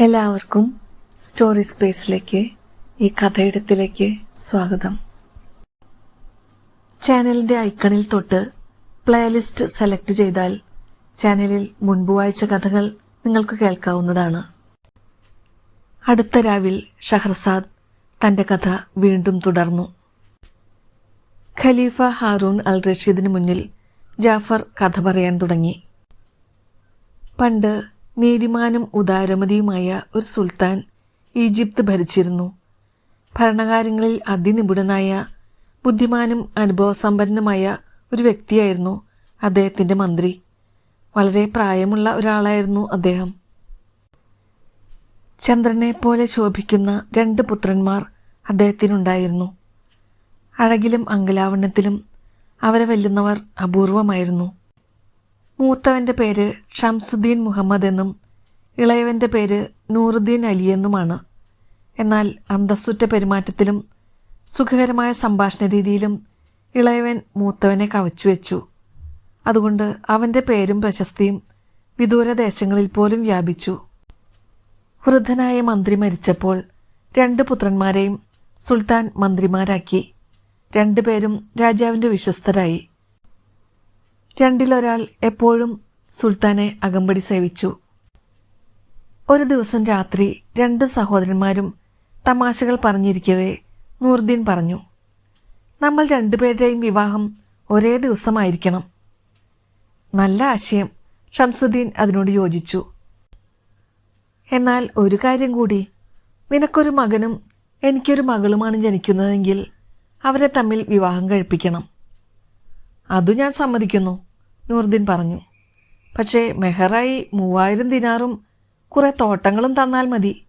എല്ലാവർക്കും സ്റ്റോറി സ്പേസിലേക്ക് ഈ കഥയിടത്തിലേക്ക് സ്വാഗതം. ചാനലിന്റെ ഐക്കണിൽ തൊട്ട് പ്ലേലിസ്റ്റ് സെലക്ട് ചെയ്താൽ ചാനലിൽ മുൻപ് വായിച്ച കഥകൾ നിങ്ങൾക്ക് കേൾക്കാവുന്നതാണ്. അടുത്ത രാവിൽ ഷഹർസാദ് തന്റെ കഥ വീണ്ടും തുടർന്നു. ഖലീഫ ഹാറൂൺ അൽ റഷീദിന് മുന്നിൽ ജാഫർ കഥ പറയാൻ തുടങ്ങി. പണ്ട് നീതിമാനും ഉദാരമതിയുമായ ഒരു സുൽത്താൻ ഈജിപ്ത് ഭരിച്ചിരുന്നു. ഭരണകാര്യങ്ങളിൽ അതിനിപുണനായ ബുദ്ധിമാനും അനുഭവസമ്പന്നമായ ഒരു വ്യക്തിയായിരുന്നു അദ്ദേഹത്തിന്റെ മന്ത്രി. വളരെ പ്രായമുള്ള ഒരാളായിരുന്നു അദ്ദേഹം. ചന്ദ്രനെ പോലെ ശോഭിക്കുന്ന രണ്ട് പുത്രന്മാർ അദ്ദേഹത്തിനുണ്ടായിരുന്നു. അഴകിലും അങ്കലാവണ്യത്തിലും അവരെ വെല്ലുന്നവർ അപൂർവമായിരുന്നു. മൂത്തവന്റെ പേര് ഷംസുദ്ദീൻ മുഹമ്മദ് എന്നും ഇളയവന്റെ പേര് നൂറുദ്ദീൻ അലി എന്നുമാണ്. എന്നാൽ അന്തസ്സുറ്റ പെരുമാറ്റത്തിലും സുഖകരമായ സംഭാഷണ രീതിയിലും ഇളയവൻ മൂത്തവനെ കവച്ചു വെച്ചു. അതുകൊണ്ട് അവന്റെ പേരും പ്രശസ്തിയും വിദൂരദേശങ്ങളിൽ പോലും വ്യാപിച്ചു. വൃദ്ധനായ മന്ത്രി മരിച്ചപ്പോൾ രണ്ട് പുത്രന്മാരെയും സുൽത്താൻ മന്ത്രിമാരാക്കി. രണ്ടുപേരും രാജാവിന്റെ വിശ്വസ്തരായി. രണ്ടിലൊരാൾ എപ്പോഴും സുൽത്താനെ അകമ്പടി സേവിച്ചു. ഒരു ദിവസം രാത്രി രണ്ട് സഹോദരന്മാരും തമാശകൾ പറഞ്ഞിരിക്കവേ നൂർദ്ദീൻ പറഞ്ഞു നമ്മൾ രണ്ടുപേരുടെയും വിവാഹം ഒരേ ദിവസമായിരിക്കണം. നല്ല ആശയം ഷംസുദ്ദീൻ അതിനോട് യോജിച്ചു. എന്നാൽ ഒരു കാര്യം കൂടി നിനക്കൊരു മകനും എനിക്കൊരു മകളുമാണ് ജനിക്കുന്നതെങ്കിൽ അവരെ തമ്മിൽ വിവാഹം കഴിപ്പിക്കണം. അതു ഞാൻ സമ്മതിക്കുന്നു നൂറുദ്ദീൻ പറഞ്ഞു. പക്ഷേ മെഹറായി മൂവായിരം ദിനാറും കുറേ തോട്ടങ്ങളും തന്നാൽ മതി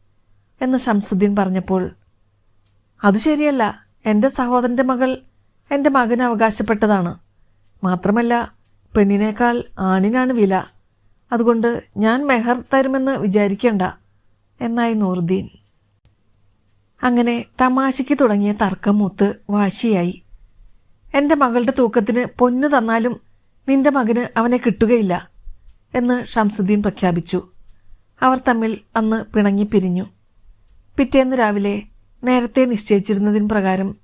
എന്ന് ഷംസുദ്ദീൻ പറഞ്ഞപ്പോൾ അത് ശരിയല്ല എന്റെ സഹോദരന്റെ മകൾ എന്റെ മകൻ അവകാശപ്പെട്ടതാണ്. മാത്രമല്ല പെണ്ണിനേക്കാൾ ആണിനാണ് വില. അതുകൊണ്ട് ഞാൻ മെഹർ തരുമെന്ന് വിചാരിക്കേണ്ട എന്നായി നൂറുദ്ദീൻ. അങ്ങനെ തമാശയ്ക്ക് തുടങ്ങിയ തർക്കം മൂത്ത് വാശിയായി. എന്റെ മകളുടെ തൂക്കത്തിന് പൊന്നു തന്നാലും നിന്റെ മകന് അവനെ കിട്ടുകയില്ല എന്ന് ഷംസുദ്ദീൻ പ്രഖ്യാപിച്ചു. അവർ തമ്മിൽ അന്ന് പിണങ്ങി പിരിഞ്ഞു. പിറ്റേന്ന് രാവിലെ നേരത്തെ നിശ്ചയിച്ചിരുന്നതിന് പ്രകാരം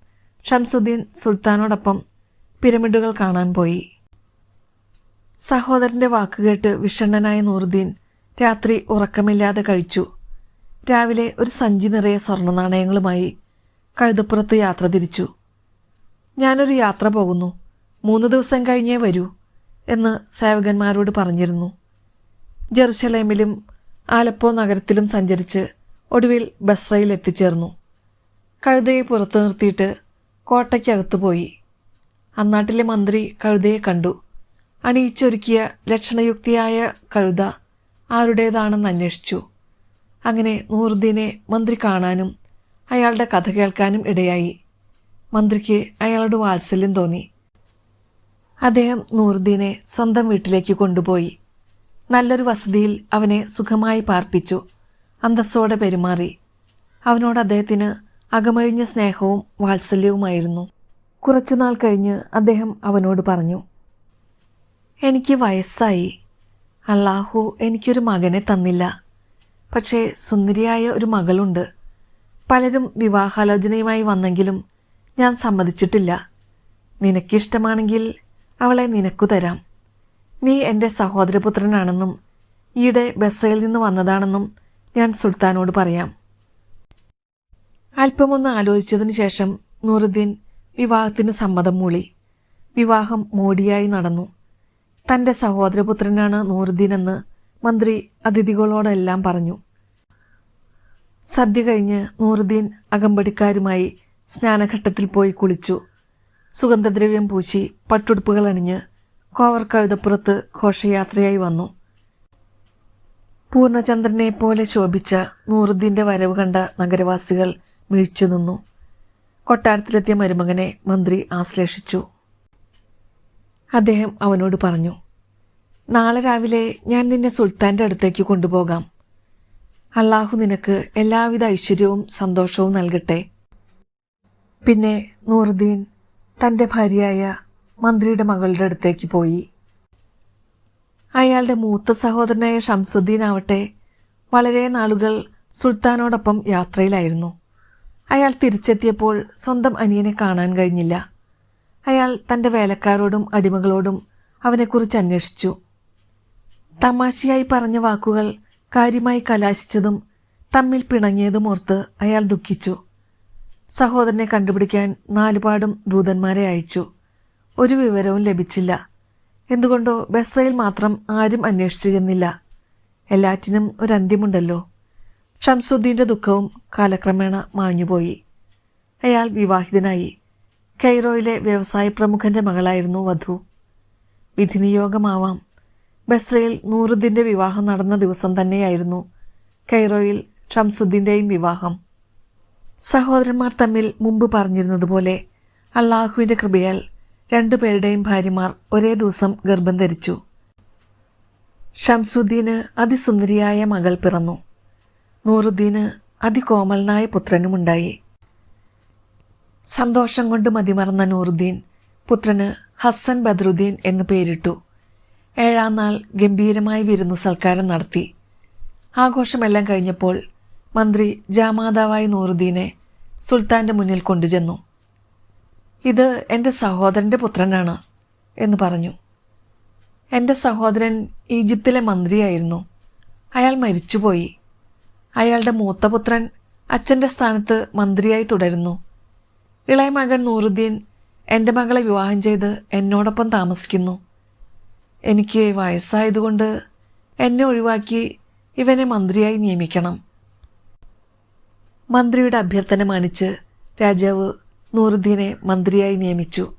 ഷംസുദ്ദീൻ സുൽത്താനോടൊപ്പം പിരമിഡുകൾ കാണാൻ പോയി. സഹോദരന്റെ വാക്കുകേട്ട് വിഷണ്ണനായ നൂറുദ്ദീൻ രാത്രി ഉറക്കമില്ലാതെ കഴിച്ചു. രാവിലെ ഒരു സഞ്ചി നിറയെ സ്വർണനാണയങ്ങളുമായി കഴുതപ്പുറത്ത് യാത്ര തിരിച്ചു. ഞാനൊരു യാത്ര പോകുന്നു. മൂന്ന് ദിവസം കഴിഞ്ഞേ വരൂ എന്ന് സേവകന്മാരോട് പറഞ്ഞിരുന്നു. ജെറുസലേമിലും ആലപ്പോ നഗരത്തിലും സഞ്ചരിച്ച് ഒടുവിൽ ബസ്രയിൽ എത്തിച്ചേർന്നു. കഴുതയെ പുറത്തു നിർത്തിയിട്ട് കോട്ടയ്ക്കകത്ത് പോയി. അന്നാട്ടിലെ മന്ത്രി കഴുതയെ കണ്ടു. അണിയിച്ചൊരുക്കിയ ലക്ഷണയുക്തിയായ കഴുത ആരുടേതാണെന്ന് അന്വേഷിച്ചു. അങ്ങനെ നൂറുദ്ദീനെ മന്ത്രി കാണാനും അയാളുടെ കഥ കേൾക്കാനും ഇടയായി. മന്ത്രിക്ക് അയാളോട് വാത്സല്യം തോന്നി. അദ്ദേഹം നൂറുദ്ദീനെ സ്വന്തം വീട്ടിലേക്ക് കൊണ്ടുപോയി. നല്ലൊരു വസതിയിൽ അവനെ സുഖമായി പാർപ്പിച്ചു. അന്തസ്സോടെ പെരുമാറി. അവനോട് അദ്ദേഹത്തിന് അകമഴിഞ്ഞ സ്നേഹവും വാത്സല്യവുമായിരുന്നു. കുറച്ചുനാൾ കഴിഞ്ഞ് അദ്ദേഹം അവനോട് പറഞ്ഞു എനിക്ക് വയസ്സായി. അള്ളാഹു എനിക്കൊരു മകനെ തന്നില്ല. പക്ഷേ സുന്ദരിയായ ഒരു മകളുണ്ട്. പലരും വിവാഹാലോചനയുമായി വന്നെങ്കിലും ഞാൻ സമ്മതിച്ചിട്ടില്ല. നിനക്കിഷ്ടമാണെങ്കിൽ അവളെ നിനക്കു തരാം. നീ എന്റെ സഹോദരപുത്രനാണെന്നും ഈയിടെ ബസ്രയിൽ നിന്ന് വന്നതാണെന്നും ഞാൻ സുൽത്താനോട് പറയാം. അല്പമൊന്ന് ആലോചിച്ചതിന് ശേഷം നൂറുദ്ദീൻ വിവാഹത്തിന് സമ്മതം മൂളി. വിവാഹം മോടിയായി നടന്നു. തന്റെ സഹോദരപുത്രനാണ് നൂറുദ്ദീൻ എന്ന് മന്ത്രി അതിഥികളോടെല്ലാം പറഞ്ഞു. സദ്യ കഴിഞ്ഞ് നൂറുദ്ദീൻ അകമ്പടിക്കാരുമായി സ്നാനഘട്ടത്തിൽ പോയി കുളിച്ചു. സുഗന്ധദ്രവ്യം പൂശി പട്ടുടുപ്പുകൾ അണിഞ്ഞ് കോവർ കഴുതപ്പുറത്ത് ഘോഷയാത്രയായി വന്നു. പൂർണചന്ദ്രനെ പോലെ ശോഭിച്ച നൂറുദ്ദീന്റെ വരവ് കണ്ട നഗരവാസികൾ മിഴിച്ചു നിന്നു. കൊട്ടാരത്തിലെത്തിയ മരുമകനെ മന്ത്രി ആശ്ലേഷിച്ചു. അദ്ദേഹം അവനോട് പറഞ്ഞു നാളെ രാവിലെ ഞാൻ നിന്നെ സുൽത്താന്റെ അടുത്തേക്ക് കൊണ്ടുപോകാം. അള്ളാഹു നിനക്ക് എല്ലാവിധ ഐശ്വര്യവും സന്തോഷവും നൽകട്ടെ. പിന്നെ നൂറുദ്ദീൻ തന്റെ ഭാര്യയായ മന്ത്രിയുടെ മകളുടെ അടുത്തേക്ക് പോയി. അയാളുടെ മൂത്ത സഹോദരനായ ഷംസുദ്ദീൻ ആവട്ടെ വളരെ നാളുകൾ സുൽത്താനോടൊപ്പം യാത്രയിലായിരുന്നു. അയാൾ തിരിച്ചെത്തിയപ്പോൾ സ്വന്തം അനിയനെ കാണാൻ കഴിഞ്ഞില്ല. അയാൾ തന്റെ വേലക്കാരോടും അടിമകളോടും അവനെക്കുറിച്ച് അന്വേഷിച്ചു. തമാശയായി പറഞ്ഞ വാക്കുകൾ കാര്യമായി കലാശിച്ചതും തമ്മിൽ പിണങ്ങിയതും ഓർത്ത് അയാൾ ദുഃഖിച്ചു. സഹോദരനെ കണ്ടുപിടിക്കാൻ നാലുപാടും ദൂതന്മാരെ അയച്ചു. ഒരു വിവരവും ലഭിച്ചില്ല. എന്തുകൊണ്ടോ ബസ്രയിൽ മാത്രം ആരും അന്വേഷിച്ചു ചെന്നില്ല എല്ലാറ്റിനും ഒരു അന്ത്യമുണ്ടല്ലോ ഷംസുദ്ദീന്റെ ദുഃഖവും കാലക്രമേണ മാഞ്ഞുപോയി. അയാൾ വിവാഹിതനായി. കൈറോയിലെ വ്യവസായ പ്രമുഖന്റെ മകളായിരുന്നു വധു. വിധിനിയോഗമാവാം. ബസ്രയിൽ നൂറുദ്ദീന്റെ വിവാഹം നടന്ന ദിവസം തന്നെയായിരുന്നു കൈറോയിൽ ഷംസുദ്ദീന്റെയും വിവാഹം. സഹോദരന്മാർ തമ്മിൽ മുമ്പ് പറഞ്ഞിരുന്നതുപോലെ അള്ളാഹുവിന്റെ കൃപയാൽ രണ്ടുപേരുടെയും ഭാര്യമാർ ഒരേ ദിവസം ഗർഭം ധരിച്ചു. ഷംസുദ്ദീന് അതിസുന്ദരിയായ മകൾ പിറന്നു. നൂറുദ്ദീന് അതികോമലനായ പുത്രനുമുണ്ടായി. സന്തോഷം കൊണ്ട് മതിമറന്ന നൂറുദ്ദീൻ പുത്രന് ഹസ്സൻ ബദ്രുദ്ദീൻ എന്ന് പേരിട്ടു. ഏഴാം നാൾ ഗംഭീരമായി വിരുന്നു സൽക്കാരം നടത്തി. ആഘോഷമെല്ലാം കഴിഞ്ഞപ്പോൾ മന്ത്രി ജാമാതാവായ നൂറുദ്ദീനെ സുൽത്താന്റെ മുന്നിൽ കൊണ്ടുചെന്നു. ഇത് എന്റെ സഹോദരന്റെ പുത്രനാണ് എന്ന് പറഞ്ഞു. എന്റെ സഹോദരൻ ഈജിപ്തിലെ മന്ത്രിയായിരുന്നു. അയാൾ മരിച്ചുപോയി. അയാളുടെ മൂത്ത പുത്രൻ അച്ഛന്റെ സ്ഥാനത്ത് മന്ത്രിയായി തുടരുന്നു. ഇളയ മകൻ നൂറുദ്ദീൻ എന്റെ മകളെ വിവാഹം ചെയ്ത് എന്നോടൊപ്പം താമസിക്കുന്നു. എനിക്ക് വയസ്സായതുകൊണ്ട് എന്നെ ഒഴിവാക്കി ഇവനെ മന്ത്രിയായി നിയമിക്കണം. മന്ത്രിയുടെ അഭ്യർത്ഥന മാനിച്ച് രാജാവ് നൂറുദ്ദീനെ മന്ത്രിയായി നിയമിച്ചു.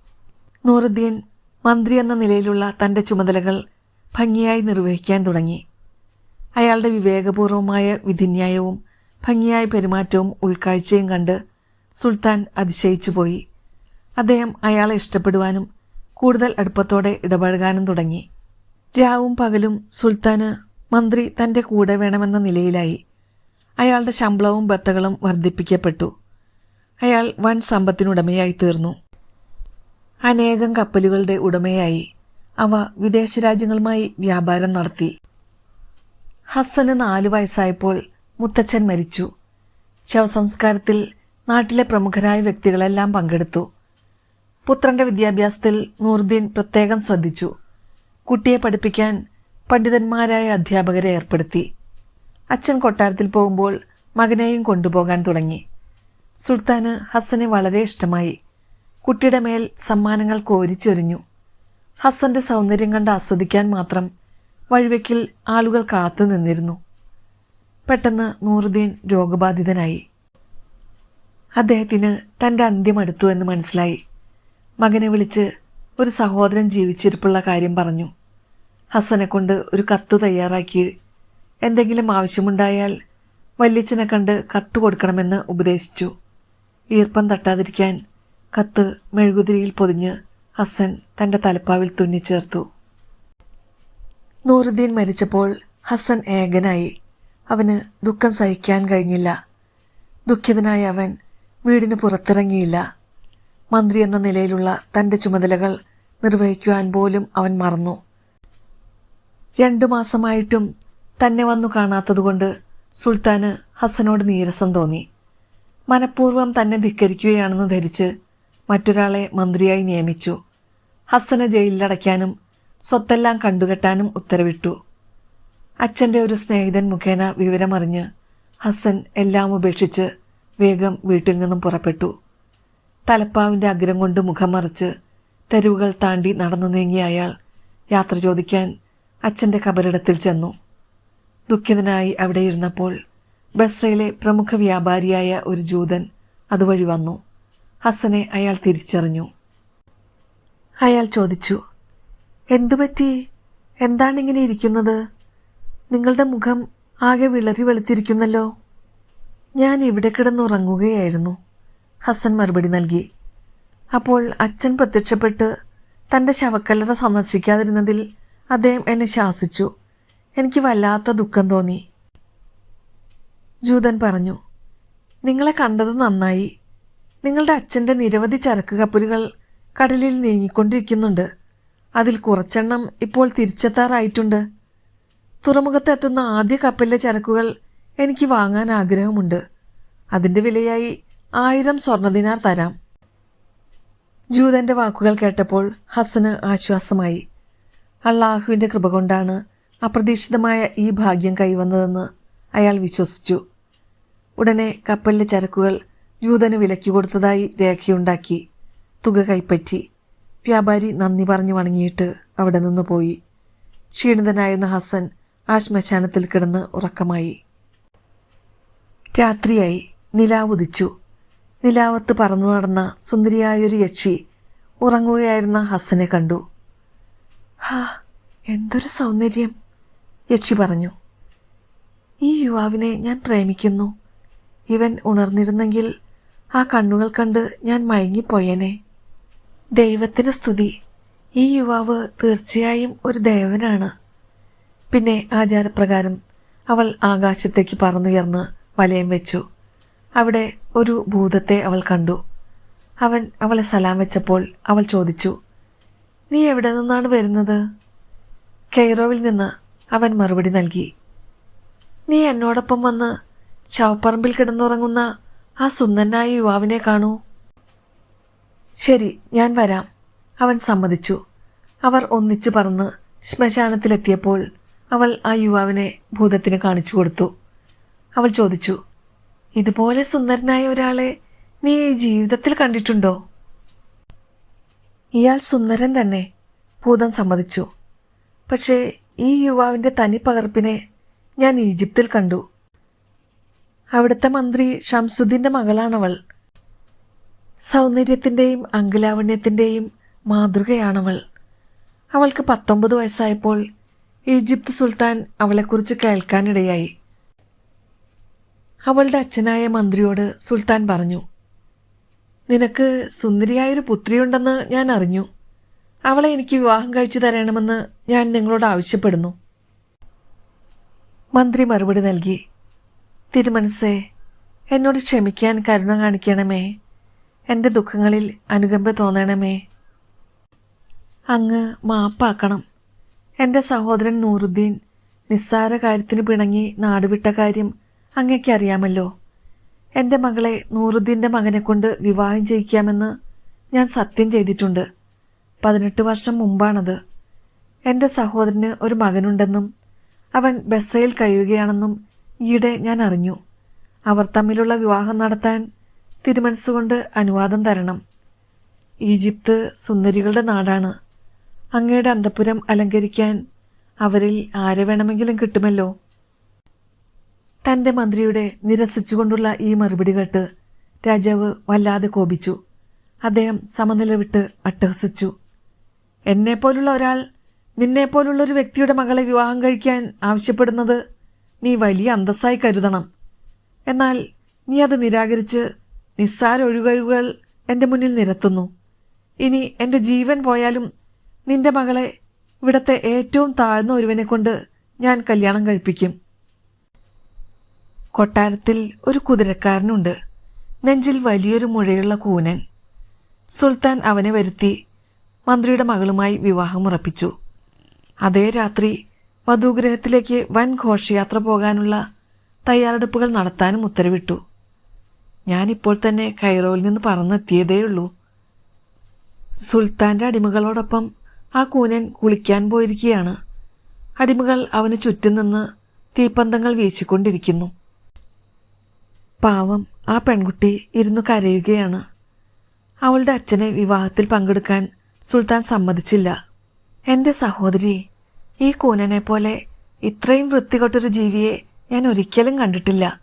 നൂറുദ്ദീൻ മന്ത്രി എന്ന നിലയിലുള്ള തന്റെ ചുമതലകൾ ഭംഗിയായി നിർവഹിക്കാൻ തുടങ്ങി. അയാളുടെ വിവേകപൂർവമായ വിധിന്യായവും ഭംഗിയായ പെരുമാറ്റവും ഉൾക്കാഴ്ചയും കണ്ട് സുൽത്താൻ അതിശയിച്ചുപോയി അദ്ദേഹം അയാളെ ഇഷ്ടപ്പെടുവാനും കൂടുതൽ അടുപ്പത്തോടെ ഇടപഴകാനും തുടങ്ങി. രാവും പകലും സുൽത്താന് മന്ത്രി തന്റെ കൂടെ വേണമെന്ന നിലയിലായി. അയാളുടെ ശമ്പളവും ബത്തകളും വർദ്ധിപ്പിക്കപ്പെട്ടു. അയാൾ വൻ സമ്പത്തിനുടമയായി തീർന്നു അനേകം കപ്പലുകളുടെ ഉടമയായി അവ വിദേശ രാജ്യങ്ങളുമായി വ്യാപാരം നടത്തി. ഹസ്സന് നാലു വയസ്സായപ്പോൾ മുത്തച്ഛൻ മരിച്ചു. ശവസംസ്കാരത്തിൽ നാട്ടിലെ പ്രമുഖരായ വ്യക്തികളെല്ലാം പങ്കെടുത്തു. പുത്രന്റെ വിദ്യാഭ്യാസത്തിൽ നൂറുദ്ദീൻ പ്രത്യേകം ശ്രദ്ധിച്ചു. കുട്ടിയെ പഠിപ്പിക്കാൻ പണ്ഡിതന്മാരായ അധ്യാപകരെ ഏർപ്പെടുത്തി. അച്ഛൻ കൊട്ടാരത്തിൽ പോകുമ്പോൾ മകനെയും കൊണ്ടുപോകാൻ തുടങ്ങി. സുൽത്താന് ഹസ്സനെ വളരെ ഇഷ്ടമായി. കുട്ടിയുടെ മേൽ സമ്മാനങ്ങൾ കോരിച്ചൊരിഞ്ഞു. ഹസ്സന്റെ സൗന്ദര്യം കണ്ട് ആസ്വദിക്കാൻ മാത്രം വഴിവെക്കിൽ ആളുകൾ കാത്തു നിന്നിരുന്നു. പെട്ടെന്ന് നൂറുദ്ദീൻ രോഗബാധിതനായി. അദ്ദേഹത്തിന് തന്റെ അന്ത്യം അടുത്തു എന്ന് മനസ്സിലായി. മകനെ വിളിച്ച് ഒരു സഹോദരൻ ജീവിച്ചിരിപ്പുള്ള കാര്യം പറഞ്ഞു. ഹസനെ കൊണ്ട് ഒരു കത്ത് തയ്യാറാക്കി എന്തെങ്കിലും ആവശ്യമുണ്ടായാൽ വല്യച്ഛനെ കണ്ട് കത്ത് കൊടുക്കണമെന്ന് ഉപദേശിച്ചു. ഈർപ്പം തട്ടാതിരിക്കാൻ കത്ത് മെഴുകുതിരിയിൽ പൊതിഞ്ഞ് ഹസൻ തന്റെ തലപ്പാവിൽ തുന്നിച്ചേർത്തു. നൂറുദ്ദീൻ മരിച്ചപ്പോൾ ഹസൻ ഏകനായി. അവന് ദുഃഖം സഹിക്കാൻ കഴിഞ്ഞില്ല. ദുഃഖിതനായ അവൻ വീടിന് പുറത്തിറങ്ങിയില്ല. മന്ത്രി എന്ന നിലയിലുള്ള തന്റെ ചുമതലകൾ നിർവഹിക്കുവാൻ പോലും അവൻ മറന്നു. രണ്ടു മാസമായിട്ടും തന്നെ വന്നു കാണാത്തതുകൊണ്ട് സുൽത്താന് ഹസനോട് നീരസം തോന്നി. മനഃപൂർവം തന്നെ ധിക്കരിക്കുകയാണെന്ന് ധരിച്ച് മറ്റൊരാളെ മന്ത്രിയായി നിയമിച്ചു. ഹസനെ ജയിലിലടയ്ക്കാനും സ്വത്തെല്ലാം കണ്ടുകെട്ടാനും ഉത്തരവിട്ടു. അച്ഛന്റെ ഒരു സ്നേഹിതൻ മുഖേന വിവരമറിഞ്ഞ് ഹസൻ എല്ലാം ഉപേക്ഷിച്ച് വേഗം വീട്ടിൽ നിന്നും പുറപ്പെട്ടു. തലപ്പാവിന്റെ അഗ്രം കൊണ്ട് മുഖം മറിച്ച് തെരുവുകൾ താണ്ടി നടന്നു നീങ്ങിയ അയാൾ യാത്ര ചോദിക്കാൻ അച്ഛന്റെ കബറിടത്തിൽ ചെന്നു. ദുഃഖിതനായി അവിടെ ഇരുന്നപ്പോൾ ബസ്രയിലെ പ്രമുഖ വ്യാപാരിയായ ഒരു ജൂതൻ അതുവഴി വന്നു. ഹസനെ അയാൾ തിരിച്ചറിഞ്ഞു. അയാൾ ചോദിച്ചു എന്തുപറ്റി എന്താണിങ്ങനെ ഇരിക്കുന്നത്? നിങ്ങളുടെ മുഖം ആകെ വിളറി വെളുത്തിരിക്കുന്നല്ലോ. ഞാൻ ഇവിടെ കിടന്നുറങ്ങുകയായിരുന്നു ഹസൻ മറുപടി നൽകി. അപ്പോൾ അച്ഛൻ പ്രത്യക്ഷപ്പെട്ട് തന്റെ ശവക്കല്ലറ സന്ദർശിക്കാതിരുന്നതിൽ അദ്ദേഹം എന്നെ ശാസിച്ചു. എനിക്ക് വല്ലാത്ത ദുഃഖം തോന്നി. ജൂതൻ പറഞ്ഞു നിങ്ങളെ കണ്ടത് നന്നായി. നിങ്ങളുടെ അച്ഛന്റെ നിരവധി ചരക്ക് കപ്പലുകൾ കടലിൽ നീങ്ങിക്കൊണ്ടിരിക്കുന്നുണ്ട്. അതിൽ കുറച്ചെണ്ണം ഇപ്പോൾ തിരിച്ചെത്താറായിട്ടുണ്ട്. തുറമുഖത്തെത്തുന്ന ആദ്യ കപ്പലിലെ ചരക്കുകൾ എനിക്ക് വാങ്ങാൻ ആഗ്രഹമുണ്ട്. അതിന്റെ വിലയായി ആയിരം സ്വർണദിനാർ തരാം. ജൂതന്റെ വാക്കുകൾ കേട്ടപ്പോൾ ഹസന് ആശ്വാസമായി. അള്ളാഹുവിന്റെ കൃപ കൊണ്ടാണ് അപ്രതീക്ഷിതമായ ഈ ഭാഗ്യം കൈവന്നതെന്ന് അയാൾ വിശ്വസിച്ചു. ഉടനെ കപ്പലിലെ ചരക്കുകൾ ജൂതന് വിലയ്ക്ക് കൊടുത്തതായി രേഖയുണ്ടാക്കി തുക കൈപ്പറ്റി. വ്യാപാരി നന്ദി പറഞ്ഞു വണങ്ങിയിട്ട് അവിടെ നിന്ന് പോയി. ക്ഷീണിതനായിരുന്ന ഹസൻ ആ ശ്മശാനത്തിൽ കിടന്ന് ഉറക്കമായി. രാത്രിയായി നിലാവുദിച്ചു നിലാവത്ത് പറന്നു നടന്ന സുന്ദരിയായൊരു യക്ഷി ഉറങ്ങുകയായിരുന്ന ഹസനെ കണ്ടു. ഹാ എന്തൊരു സൗന്ദര്യം. യക്ഷി പറഞ്ഞു. ഈ യുവാവിനെ ഞാൻ പ്രേമിക്കുന്നു. ഇവൻ ഉണർന്നിരുന്നെങ്കിൽ ആ കണ്ണുകൾ കണ്ട് ഞാൻ മയങ്ങിപ്പോയേനെ. ദൈവത്തിന് സ്തുതി. ഈ യുവാവ് തീർച്ചയായും ഒരു ദേവനാണ്. പിന്നെ ആചാരപ്രകാരം അവൾ ആകാശത്തേക്ക് പറന്നുയർന്ന് വലയം വെച്ചു. അവിടെ ഒരു ഭൂതത്തെ അവൾ കണ്ടു. അവൻ അവളെ സലാം വെച്ചപ്പോൾ അവൾ ചോദിച്ചു നീ എവിടെ നിന്നാണ് വരുന്നത്? കെയ്റോവിൽ നിന്ന്. അവൻ മറുപടി നൽകി. നീ എന്നോടൊപ്പം വന്ന് ശവപ്പറമ്പിൽ കിടന്നുറങ്ങുന്ന ആ സുന്ദരനായ യുവാവിനെ കാണൂ. ശരി ഞാൻ വരാം അവൻ സമ്മതിച്ചു. അവർ ഒന്നിച്ചു പറന്ന് ശ്മശാനത്തിലെത്തിയപ്പോൾ അവൾ ആ യുവാവിനെ ഭൂതത്തിന് കാണിച്ചു കൊടുത്തു. അവൾ ചോദിച്ചു ഇതുപോലെ സുന്ദരനായ ഒരാളെ നീ ജീവിതത്തിൽ കണ്ടിട്ടുണ്ടോ? ഇയാൾ സുന്ദരൻ തന്നെ ഭൂതം സമ്മതിച്ചു. പക്ഷേ ഈ യുവാവിന്റെ തനി പകർപ്പിനെ ഞാൻ ഈജിപ്തിൽ കണ്ടു. അവിടുത്തെ മന്ത്രി ഷംസുദ്ദീന്റെ മകളാണവൾ. സൗന്ദര്യത്തിന്റെയും അങ്കലാവണ്യത്തിന്റെയും മാതൃകയാണവൾ. അവൾക്ക് പത്തൊമ്പത് വയസ്സായപ്പോൾ ഈജിപ്ത് സുൽത്താൻ അവളെക്കുറിച്ച് കേൾക്കാനിടയായി. അവളുടെ അച്ഛനായ മന്ത്രിയോട് സുൽത്താൻ പറഞ്ഞു നിനക്ക് സുന്ദരിയായൊരു പുത്രിയുണ്ടെന്ന് ഞാൻ അറിഞ്ഞു. അവളെ എനിക്ക് വിവാഹം കഴിച്ചു തരണമെന്ന് ഞാൻ നിങ്ങളോട് ആവശ്യപ്പെടുന്നു. മന്ത്രി മറുപടി നൽകി തിരുമനസ്സേ എന്നോട് ക്ഷമിക്കാൻ കരുണ കാണിക്കണമേ. എന്റെ ദുഃഖങ്ങളിൽ അനുകമ്പ തോന്നണമേ. അങ്ങ് മാപ്പാക്കണം. എന്റെ സഹോദരൻ നൂറുദ്ദീൻ നിസ്സാര കാര്യത്തിന് പിണങ്ങി നാടുവിട്ട കാര്യം അങ്ങയ്ക്കറിയാമല്ലോ എന്റെ മകളെ നൂറുദ്ദീന്റെ മകനെക്കൊണ്ട് വിവാഹം ചെയ്യിക്കാമെന്ന് ഞാൻ സത്യം ചെയ്തിട്ടുണ്ട്. പതിനെട്ട് വർഷം മുമ്പാണത്. എന്റെ സഹോദരന് ഒരു മകനുണ്ടെന്നും അവൻ ബസ്രയിൽ കഴിയുകയാണെന്നും ഈയിടെ ഞാൻ അറിഞ്ഞു. അവർ തമ്മിലുള്ള വിവാഹം നടത്താൻ തിരുമനസ്സുകൊണ്ട് അനുവാദം തരണം. ഈജിപ്ത് സുന്ദരികളുടെ നാടാണ്. അങ്ങയുടെ അന്തപുരം അലങ്കരിക്കാൻ അവരിൽ ആരെ വേണമെങ്കിലും കിട്ടുമല്ലോ? തന്റെ മന്ത്രിയുടെ നിരസിച്ചുകൊണ്ടുള്ള ഈ മറുപടി കേട്ട് രാജാവ് വല്ലാതെ കോപിച്ചു. അദ്ദേഹം സമനില വിട്ട് അട്ടഹസിച്ചു. എന്നെപ്പോലുള്ള ഒരാൾ നിന്നെപ്പോലുള്ള ഒരു വ്യക്തിയുടെ മകളെ വിവാഹം കഴിക്കാൻ ആവശ്യപ്പെടുന്നത് നീ വലിയ അന്തസ്സായി കരുതണം. എന്നാൽ നീ അത് നിരാകരിച്ച് നിസ്സാര ഒഴുകഴിവുകൾ എന്റെ മുന്നിൽ നിരത്തുന്നു. ഇനി എന്റെ ജീവൻ പോയാലും നിന്റെ മകളെ ഇവിടത്തെ ഏറ്റവും താഴ്ന്ന ഒരുവനെ കൊണ്ട് ഞാൻ കല്യാണം കഴിപ്പിക്കും. കൊട്ടാരത്തിൽ ഒരു കുതിരക്കാരനുണ്ട്. നെഞ്ചിൽ വലിയൊരു മുഴയുള്ള കൂനൻ. സുൽത്താൻ അവനെ വരുത്തി മന്ത്രിയുടെ മകളുമായി വിവാഹമുറപ്പിച്ചു. അതേ രാത്രി വധൂഗ്രഹത്തിലേക്ക് വൻ ഘോഷയാത്ര പോകാനുള്ള തയ്യാറെടുപ്പുകൾ നടത്താനും ഉത്തരവിട്ടു. ഞാനിപ്പോൾ തന്നെ കൈറോയിൽ നിന്ന് പറന്നെത്തിയതേയുള്ളൂ. സുൽത്താന്റെ അടിമകളോടൊപ്പം ആ കൂനൻ കുളിക്കാൻ പോയിരിക്കുകയാണ്. അടിമകൾ അവന് ചുറ്റും നിന്ന് തീപ്പന്തങ്ങൾ വീശിക്കൊണ്ടിരിക്കുന്നു. പാവം ആ പെൺകുട്ടി ഇരുന്നു കരയുകയാണ്. അവളുടെ അച്ഛനെ വിവാഹത്തിൽ പങ്കെടുക്കാൻ സുൽത്താൻ സമ്മതിച്ചില്ല. എന്റെ സഹോദരി ഈ കൂനനെ പോലെ ഇത്രയും വൃത്തികെട്ടൊരു ജീവിയെ ഞാൻ ഒരിക്കലും കണ്ടിട്ടില്ല.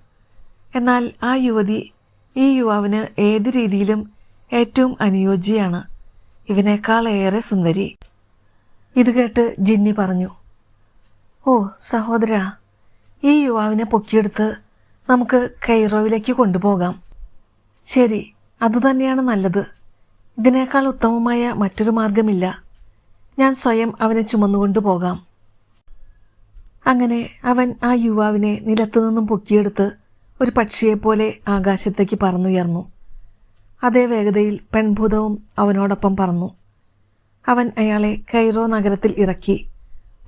എന്നാൽ ആ യുവതി ഈ യുവാവിന് ഏത് രീതിയിലും ഏറ്റവും അനുയോജ്യയാണ്. ഇവനേക്കാൾ ഏറെ സുന്ദരി. ഇത് കേട്ട് ജിന്നി പറഞ്ഞു ഓ സഹോദര ഈ യുവാവിനെ പൊക്കിയെടുത്ത് നമുക്ക് കൈറോയിലേക്ക് കൊണ്ടുപോകാം. ശരി അതുതന്നെയാണ് നല്ലത്. ഇതിനേക്കാൾ ഉത്തമമായ മറ്റൊരു മാർഗമില്ല. ഞാൻ സ്വയം അവനെ ചുമന്നുകൊണ്ടു പോകാം. അങ്ങനെ അവൻ ആ യുവാവിനെ നിലത്തുനിന്നും പൊക്കിയെടുത്ത് ഒരു പക്ഷിയെപ്പോലെ ആകാശത്തേക്ക് പറന്നുയർന്നു. അതേ വേഗതയിൽ പെൺഭൂതവും അവനോടൊപ്പം പറന്നു. അവൻ അയാളെ കൈറോ നഗരത്തിൽ ഇറക്കി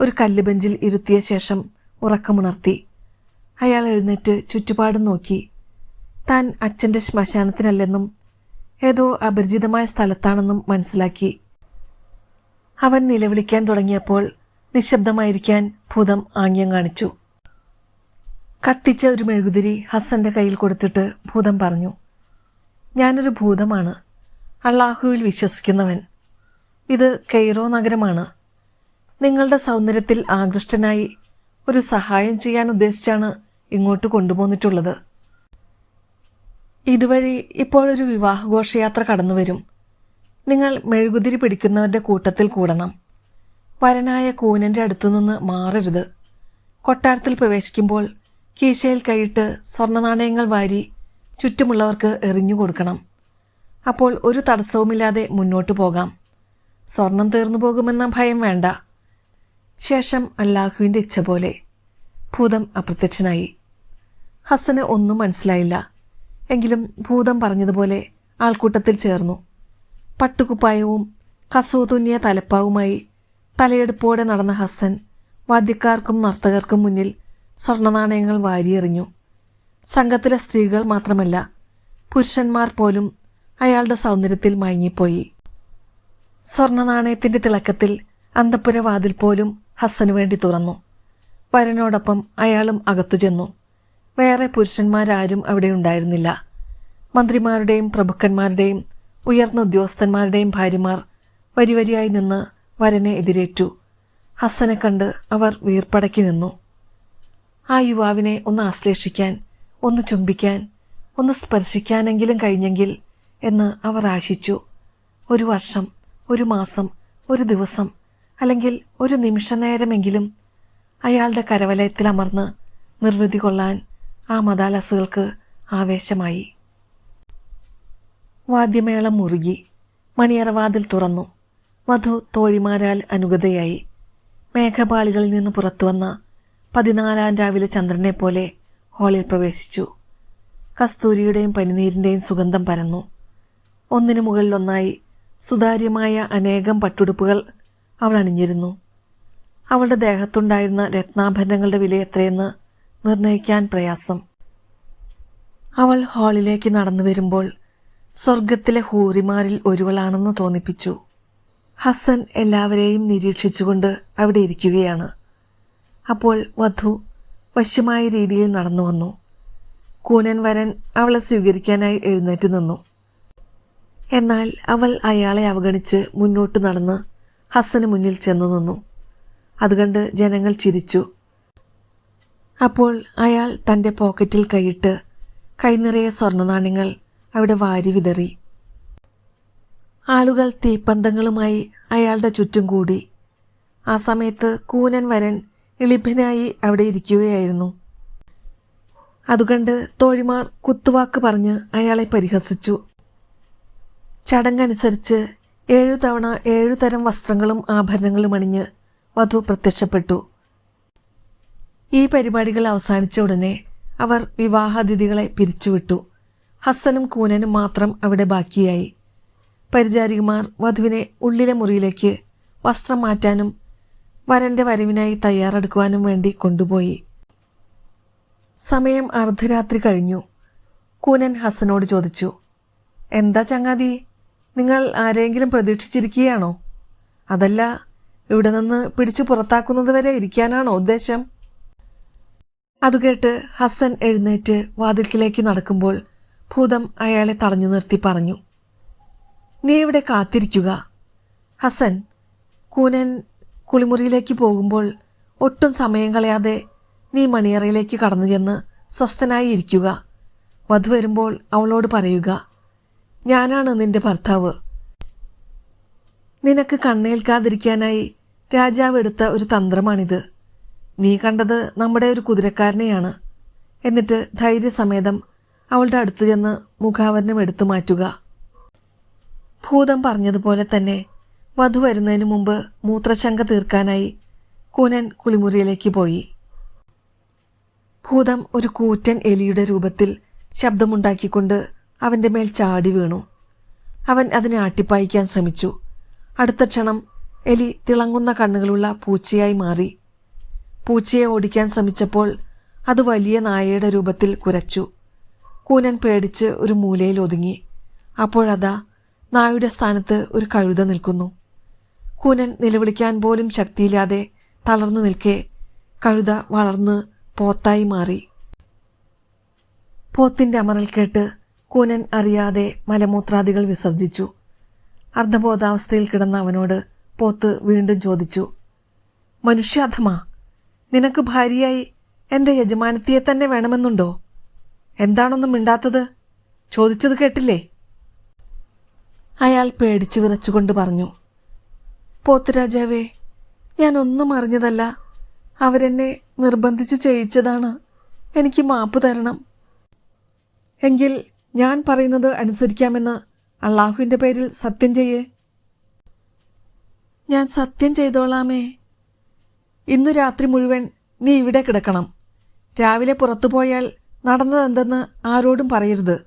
ഒരു കല്ലുബെഞ്ചിൽ ഇരുത്തിയ ശേഷം ഉറക്കമുണർത്തി. അയാൾ എഴുന്നേറ്റ് ചുറ്റുപാടും നോക്കി. താൻ അച്ഛന്റെ ശ്മശാനത്തിനല്ലെന്നും ഏതോ അപരിചിതമായ സ്ഥലത്താണെന്നും മനസ്സിലാക്കി. അവൻ നിലവിളിക്കാൻ തുടങ്ങിയപ്പോൾ നിശബ്ദമായിരിക്കാൻ ഭൂതം ആംഗ്യം കാണിച്ചു. കത്തിച്ച ഒരു മെഴുകുതിരി ഹസ്സന്റെ കയ്യിൽ കൊടുത്തിട്ട് ഭൂതം പറഞ്ഞു ഞാനൊരു ഭൂതമാണ്. അള്ളാഹുവിൽ വിശ്വസിക്കുന്നവൻ. ഇത് കെയ്റോ നഗരമാണ്. നിങ്ങളുടെ സൗന്ദര്യത്തിൽ ആകൃഷ്ടനായി ഒരു സഹായം ചെയ്യാൻ ഉദ്ദേശിച്ചാണ് ഇങ്ങോട്ട് കൊണ്ടുപോന്നിട്ടുള്ളത്. ഇതുവഴി ഇപ്പോഴൊരു വിവാഹഘോഷയാത്ര കടന്നു വരും നിങ്ങൾ മെഴുകുതിരി പിടിക്കുന്നവരുടെ കൂട്ടത്തിൽ കൂടണം. വരനായ കൂനന്റെ അടുത്തുനിന്ന് മാറരുത്. കൊട്ടാരത്തിൽ പ്രവേശിക്കുമ്പോൾ കീശയിൽ കൈയിട്ട് സ്വർണനാണയങ്ങൾ വാരി ചുറ്റുമുള്ളവർക്ക് എറിഞ്ഞു കൊടുക്കണം. അപ്പോൾ ഒരു തടസ്സവുമില്ലാതെ മുന്നോട്ടു പോകാം. സ്വർണം തീർന്നു പോകുമെന്ന ഭയം വേണ്ട. ശേഷം അല്ലാഹുവിന്റെ ഇച്ഛ പോലെ ഭൂതം അപ്രത്യക്ഷനായി. ഹസന് ഒന്നും മനസ്സിലായില്ല. എങ്കിലും ഭൂതം പറഞ്ഞതുപോലെ ആൾക്കൂട്ടത്തിൽ ചേർന്നു. പട്ടുകുപ്പായവും കസവു തുന്നിയ തലപ്പാവുമായി തലയെടുപ്പോടെ നടന്ന ഹസൻ വാദ്യക്കാർക്കും നർത്തകർക്കും മുന്നിൽ സ്വർണനാണയങ്ങൾ വാരിയെറിഞ്ഞു. സംഘത്തിലെ സ്ത്രീകൾ മാത്രമല്ല പുരുഷന്മാർ പോലും അയാളുടെ സൗന്ദര്യത്തിൽ മയങ്ങിപ്പോയി. സ്വർണനാണയത്തിന്റെ തിളക്കത്തിൽ അന്തപ്പുര വാതിൽ പോലും ഹസ്സനു വേണ്ടി തുറന്നു. വരനോടൊപ്പം അയാളും അകത്തു ചെന്നു വേറെ പുരുഷന്മാരാരും അവിടെ ഉണ്ടായിരുന്നില്ല. മന്ത്രിമാരുടെയും പ്രഭുക്കന്മാരുടെയും ഉയർന്ന ഉദ്യോഗസ്ഥന്മാരുടെയും ഭാര്യമാർ വരിവരിയായി നിന്ന് വരനെ എതിരേറ്റു. ഹസനെ കണ്ട് അവർ വീർപ്പടക്കി നിന്നു. ആ യുവാവിനെ ഒന്ന് ആശ്ലേഷിക്കാൻ ഒന്ന് ചുംബിക്കാൻ ഒന്ന് സ്പർശിക്കാനെങ്കിലും കഴിഞ്ഞെങ്കിൽ എന്ന് അവർ ആശിച്ചു. ഒരു വർഷം ഒരു മാസം ഒരു ദിവസം അല്ലെങ്കിൽ ഒരു നിമിഷനേരമെങ്കിലും അയാളുടെ കരവലയത്തിൽ അമർന്ന് നിർവൃതി കൊള്ളാൻ ആ മദാലസുകൾക്ക് ആവേശമായി. വാദ്യമേളം മുറുകി മണിയറവാതിൽ തുറന്നു. വധു തോഴിമാരാൽ അനുഗതയായി. മേഘപാളികളിൽ നിന്ന് പുറത്തുവന്ന പതിനാലാം രാവിലെ ചന്ദ്രനെ പോലെ ഹാളിൽ പ്രവേശിച്ചു. കസ്തൂരിയുടെയും പനിനീരിന്റെയും സുഗന്ധം പരന്നു. ഒന്നിനു മുകളിലൊന്നായി സുതാര്യമായ അനേകം പട്ടുടുപ്പുകൾ അവൾ അണിഞ്ഞിരുന്നു. അവളുടെ ദേഹത്തുണ്ടായിരുന്ന രത്നാഭരണങ്ങളുടെ വില എത്രയെന്ന് നിർണയിക്കാൻ പ്രയാസം. അവൾ ഹാളിലേക്ക് നടന്നു വരുമ്പോൾ സ്വർഗത്തിലെ ഹൂറിമാരിൽ ഒരുവളാണെന്ന് തോന്നിപ്പിച്ചു. ഹസൻ എല്ലാവരെയും നിരീക്ഷിച്ചുകൊണ്ട് അവിടെ ഇരിക്കുകയാണ്. അപ്പോൾ വധു വശ്യമായ രീതിയിൽ നടന്നു വന്നു. കൂനൻ വരൻ അവളെ സ്വീകരിക്കാനായി എഴുന്നേറ്റ് നിന്നു. എന്നാൽ അവൾ അയാളെ അവഗണിച്ച് മുന്നോട്ട് നടന്ന് ഹസന് മുന്നിൽ ചെന്നു നിന്നു. അതുകണ്ട് ജനങ്ങൾ ചിരിച്ചു. അപ്പോൾ അയാൾ തന്റെ പോക്കറ്റിൽ കൈയിട്ട് കൈനിറയെ സ്വർണനാണ്യങ്ങൾ അവിടെ വാരി വിതറി. ആളുകൾ തീപ്പന്തങ്ങളുമായി അയാളുടെ ചുറ്റും കൂടി. ആ സമയത്ത് കൂനൻ വരൻ എളിഭനായി അവിടെ ഇരിക്കുകയായിരുന്നു. അതുകണ്ട് തോഴിമാർ കുത്തുവാക്ക് പറഞ്ഞ് അയാളെ പരിഹസിച്ചു. ചടങ്ങനുസരിച്ച് ഏഴു തവണ ഏഴു തരം വസ്ത്രങ്ങളും ആഭരണങ്ങളും അണിഞ്ഞ് വധു പ്രത്യക്ഷപ്പെട്ടു. ഈ പരിപാടികൾ അവസാനിച്ച ഉടനെ അവർ വിവാഹാതിഥികളെ പിരിച്ചുവിട്ടു. ഹസ്തനും കൂനനും മാത്രം അവിടെ ബാക്കിയായി. പരിചാരികമാർ വധുവിനെ ഉള്ളിലെ മുറിയിലേക്ക് വസ്ത്രം മാറ്റാനും വരന്റെ വരവിനായി തയ്യാറെടുക്കുവാനും വേണ്ടി കൊണ്ടുപോയി. സമയം അർദ്ധരാത്രി കഴിഞ്ഞു. കൂനൻ ഹസനോട് ചോദിച്ചു എന്താ ചങ്ങാതി? നിങ്ങൾ ആരെങ്കിലും പ്രതീക്ഷിച്ചിരിക്കുകയാണോ? അതല്ല ഇവിടെ നിന്ന് പിടിച്ചു പുറത്താക്കുന്നത് വരെ ഇരിക്കാനാണോ ഉദ്ദേശം? അത് കേട്ട് ഹസൻ എഴുന്നേറ്റ് വാതിൽക്കിലേക്ക് നടക്കുമ്പോൾ ഭൂതം അയാളെ തടഞ്ഞു നിർത്തി പറഞ്ഞു നീ ഇവിടെ കാത്തിരിക്കുക. ഹസൻ കൂനൻ കുളിമുറിയിലേക്ക് പോകുമ്പോൾ ഒട്ടും സമയം കളയാതെ നീ മണിയറയിലേക്ക് കടന്നു ചെന്ന് സ്വസ്ഥനായി ഇരിക്കുക. വധു വരുമ്പോൾ അവളോട് പറയുക ഞാനാണ് നിന്റെ ഭർത്താവ്. നിനക്ക് കണ്ണേൽക്കാതിരിക്കാനായി രാജാവ് എടുത്ത ഒരു തന്ത്രമാണിത്. നീ കണ്ടത് നമ്മുടെ ഒരു കുതിരക്കാരനെയാണ്. എന്നിട്ട് ധൈര്യസമേതം അവളുടെ അടുത്ത് ചെന്ന് മുഖാവരണം എടുത്തു മാറ്റുക. ഭൂതം പറഞ്ഞതുപോലെ തന്നെ വധു വരുന്നതിന് മുമ്പ് മൂത്രശങ്ക തീർക്കാനായി കുനൻ കുളിമുറിയിലേക്ക് പോയി. ഭൂതം ഒരു കൂറ്റൻ എലിയുടെ രൂപത്തിൽ ശബ്ദമുണ്ടാക്കിക്കൊണ്ട് അവന്റെ മേൽ ചാടി വീണു. അവൻ അതിനെ ആട്ടിപ്പായിക്കാൻ ശ്രമിച്ചു. അടുത്ത ക്ഷണം എലി തിളങ്ങുന്ന കണ്ണുകളുള്ള പൂച്ചയായി മാറി. പൂച്ചയെ ഓടിക്കാൻ ശ്രമിച്ചപ്പോൾ അത് വലിയ നായയുടെ രൂപത്തിൽ കുരച്ചു. കൂനൻ പേടിച്ച് ഒരു മൂലയിൽ ഒതുങ്ങി. അപ്പോഴതാ നായുടെ സ്ഥാനത്ത് ഒരു കഴുത നിൽക്കുന്നു. കൂനൻ നിലവിളിക്കാൻ പോലും ശക്തിയില്ലാതെ തളർന്നു നിൽക്കെ കഴുത വളർന്ന് പോത്തായി മാറി. പോത്തിന്റെ അമറൽ കേട്ട് കൂനൻ അറിയാതെ മലമൂത്രാദികൾ വിസർജിച്ചു. അർദ്ധബോധാവസ്ഥയിൽ കിടന്ന അവനോട് പോത്ത് വീണ്ടും ചോദിച്ചു മനുഷ്യാധമാ നിനക്ക് ഭാര്യയായി എന്റെ യജമാനത്തിയെ തന്നെ വേണമെന്നുണ്ടോ? എന്താണൊന്നും മിണ്ടാത്തത്? ചോദിച്ചത് കേട്ടില്ലേ? അയാൾ പേടിച്ചു വിറച്ചുകൊണ്ട് പറഞ്ഞു പോത്തുരാജാവേ ഞാൻ ഒന്നും അറിഞ്ഞതല്ല. അവരെന്നെ നിർബന്ധിച്ച് ചെയ്യിച്ചതാണ്. എനിക്ക് മാപ്പ് തരണം. എങ്കിൽ ഞാൻ പറയുന്നത് അനുസരിക്കാമെന്ന് അള്ളാഹുവിന്റെ പേരിൽ സത്യം ചെയ്യേ. ഞാൻ സത്യം ചെയ്തോളാമേ. ഇന്നു രാത്രി മുഴുവൻ നീ ഇവിടെ കിടക്കണം. രാവിലെ പുറത്തു പോയാൽ നടന്നതെന്തെന്ന് ആരോടും പറയരുത്.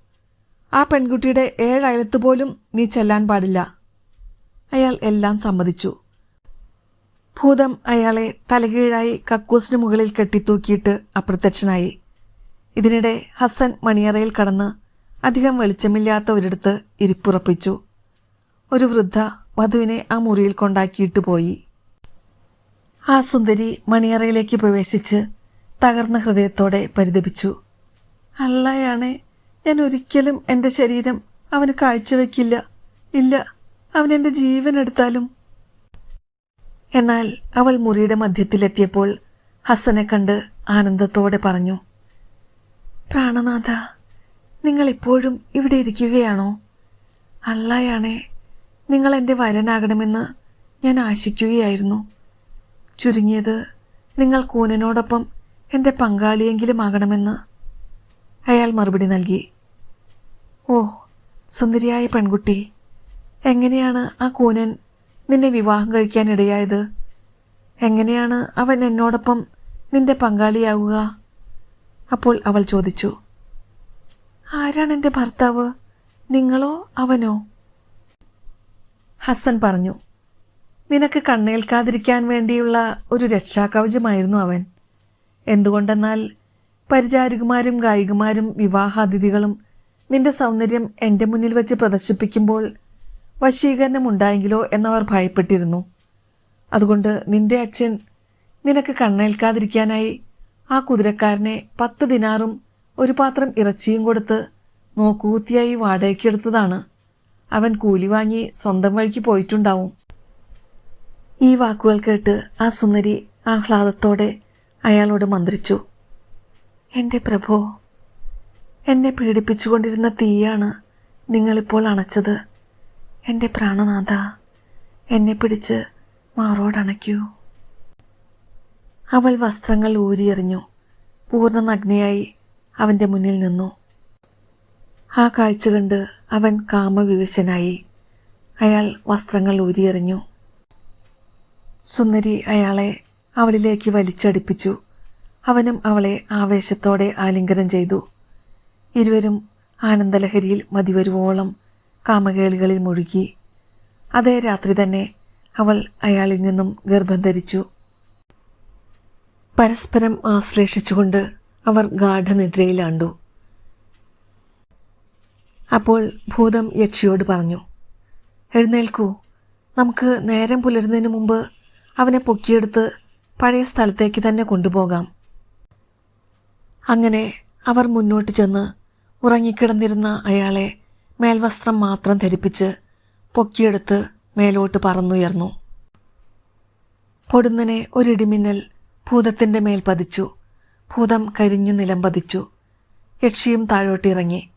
ആ പെൺകുട്ടിയുടെ ഏഴയലത്ത് പോലും നീ ചെല്ലാൻ പാടില്ല. അയാൾ എല്ലാം സമ്മതിച്ചു. ഭൂതം അയാളെ തലകീഴായി കക്കൂസിന് മുകളിൽ കെട്ടിത്തൂക്കിയിട്ട് അപ്രത്യക്ഷനായി. ഇതിനിടെ ഹസൻ മണിയറയിൽ കടന്ന് അധികം വെളിച്ചമില്ലാത്ത ഒരിടത്ത് ഇരിപ്പുറപ്പിച്ചു. ഒരു വൃദ്ധ വധുവിനെ ആ മുറിയിൽ കൊണ്ടാക്കിയിട്ട് പോയി. ആ സുന്ദരി മണിയറയിലേക്ക് പ്രവേശിച്ച് തകർന്ന ഹൃദയത്തോടെ പരിതപിച്ചു. അല്ലയാണേ ഞാൻ ഒരിക്കലും എന്റെ ശരീരം അവന് കാഴ്ചവെക്കില്ല. ഇല്ല അവൻ എന്റെ ജീവൻ എടുത്താലും. എന്നാൽ അവൾ മുറിയുടെ മധ്യത്തിലെത്തിയപ്പോൾ ഹസനെ കണ്ട് ആനന്ദത്തോടെ പറഞ്ഞു പ്രാണനാഥ നിങ്ങളിപ്പോഴും ഇവിടെ ഇരിക്കുകയാണോ? അല്ലായാണേ നിങ്ങൾ എന്റെ വരനാകണമെന്ന് ഞാൻ ആശിക്കുകയായിരുന്നു. ചുരുങ്ങിയത് നിങ്ങൾ കൂനനോടൊപ്പം എന്റെ പങ്കാളിയെങ്കിലും ആകണമെന്ന്. അയാൾ മറുപടി നൽകി. ഓ സുന്ദരിയായ പെൺകുട്ടി എങ്ങനെയാണ് ആ കൂനൻ നിന്നെ വിവാഹം കഴിക്കാനിടയായത്? എങ്ങനെയാണ് അവൻ എന്നോടൊപ്പം നിന്റെ പങ്കാളിയാവുക? അപ്പോൾ അവൾ ചോദിച്ചു. ആരാണ് എന്റെ ഭർത്താവ്? നിങ്ങളോ അവനോ? ഹസൻ പറഞ്ഞു. നിനക്ക് കണ്ണേൽക്കാതിരിക്കാൻ വേണ്ടിയുള്ള ഒരു രക്ഷാകവചമായിരുന്നു അവൻ. എന്തുകൊണ്ടെന്നാൽ പരിചാരികമാരും ഗായികമാരും വിവാഹാതിഥികളും നിന്റെ സൗന്ദര്യം എന്റെ മുന്നിൽ വെച്ച് പ്രദർശിപ്പിക്കുമ്പോൾ വശീകരണം ഉണ്ടായെങ്കിലോ എന്നവർ ഭയപ്പെട്ടിരുന്നു. അതുകൊണ്ട് നിന്റെ അച്ഛൻ നിനക്ക് കണ്ണേൽക്കാതിരിക്കാനായി ആ കുതിരക്കാരനെ പത്ത് ദിനാറും ഒരു പാത്രം ഇറച്ചിയും കൊടുത്ത് നോക്കുകുത്തിയായി വാടകയ്ക്കെടുത്തതാണ്. അവൻ കൂലി വാങ്ങി സ്വന്തം വഴിക്ക് പോയിട്ടുണ്ടാവും. ഈ വാക്കുകൾ കേട്ട് ആ സുന്ദരി ആഹ്ലാദത്തോടെ അയാളോട് മന്ത്രിച്ചു. എന്റെ പ്രഭോ എന്നെ പീഡിപ്പിച്ചുകൊണ്ടിരുന്ന തീയാണ് നിങ്ങളിപ്പോൾ അണച്ചത്. എന്റെ പ്രാണനാഥ എന്നെ പിടിച്ച് മാറോടണയ്ക്കൂ അവൾ വസ്ത്രങ്ങൾ ഊരിയെറിഞ്ഞു. പൂർണ നഗ്നയായി അവന്റെ മുന്നിൽ നിന്നു. ആ കാഴ്ച കണ്ട് അവൻ കാമവിവശനായി. അയാൾ വസ്ത്രങ്ങൾ ഊരിയെറിഞ്ഞു. സുന്ദരി അയാളെ അവളിലേക്ക് വലിച്ചടിപ്പിച്ചു. അവനും അവളെ ആവേശത്തോടെ ആലിംഗനം ചെയ്തു. ഇരുവരും ആനന്ദലഹരിയിൽ മതിവരുവോളം കാമകേളികളിൽ മുഴുകി. അതേ രാത്രി തന്നെ അവൾ അയാളിൽ നിന്നും ഗർഭം ധരിച്ചു. പരസ്പരം ആശ്ലേഷിച്ചുകൊണ്ട് അവർ ഗാഠനിദ്രയിലാണ്ടു. അപ്പോൾ ഭൂതം യക്ഷിയോട് പറഞ്ഞു എഴുന്നേൽക്കൂ. നമുക്ക് നേരം പുലരുന്നതിന് മുമ്പ് അവനെ പൊക്കിയെടുത്ത് പഴയ സ്ഥലത്തേക്ക് തന്നെ കൊണ്ടുപോകാം. അങ്ങനെ അവർ മുന്നോട്ട് ചെന്ന് ഉറങ്ങിക്കിടന്നിരുന്ന അയാളെ മേൽവസ്ത്രം മാത്രം ധരിപ്പിച്ച് പൊക്കിയെടുത്ത് മേലോട്ട് പറന്നുയർന്നു. പൊടുന്നനെ ഒരിടിമിന്നൽ ഭൂതത്തിന്റെ മേൽ പതിച്ചു. ഭൂതം കരിഞ്ഞു നിലം പതിച്ചു. യക്ഷിയും താഴോട്ടിറങ്ങി